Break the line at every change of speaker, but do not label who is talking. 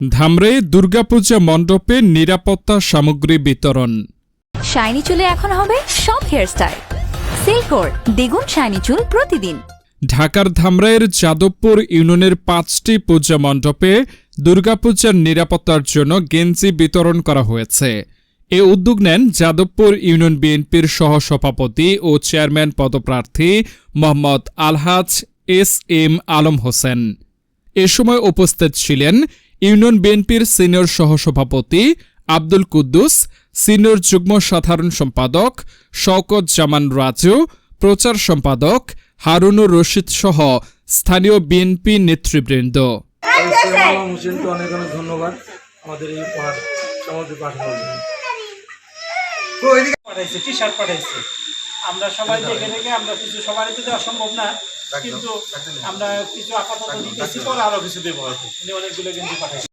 ধামরে দুর্গাপূজা মণ্ডপে নিরাপত্তা সামগ্রী বিতরণ।
শাইনি চুলে এখন হবে সব হেয়ারস্টাইল। সিল্কোর দ্বিগুণ শাইনি চুল প্রতিদিন।
ঢাকার ধামরাইয়ের যাদবপুর ইউনিয়নের পাঁচটি পূজা মণ্ডপে দুর্গাপূজার নিরাপত্তার জন্য গেঞ্জি বিতরণ করা হয়েছে। এ উদ্যোগ নেন যাদবপুর ইউনিয়ন বিএনপির সহসভাপতি ও চেয়ারম্যান পদপ্রার্থী মোহাম্মদ আলহাজ এস এম আলম হোসেন। এ সময় উপস্থিত ছিলেন ইউনিয়ন বিএনপির সিনিয়র সহসভাপতি আব্দুল কুদ্দুস সিনিয়র যুগ্ম সাধারণ সম্পাদক শওকত জামান রাজু প্রচার সম্পাদক হারুনুর রশিদ সহ স্থানীয় বিএনপি নেতৃবৃন্দ।
হোসেনকে অনেক অনেক ধন্যবাদ আমাদের এই উপহার পাঠানোর জন্য
টি শার্ট পাঠাইছে? আমরা সবাই দেখে দেখে আমরা কিছু সবারই তো দেওয়া সম্ভব না কিন্তু আমরা কিছু আপাতত দিতেছি পরে আরও কিছু দেবো হয়তো উনি অনেকগুলো কিন্তু পাঠাইছে।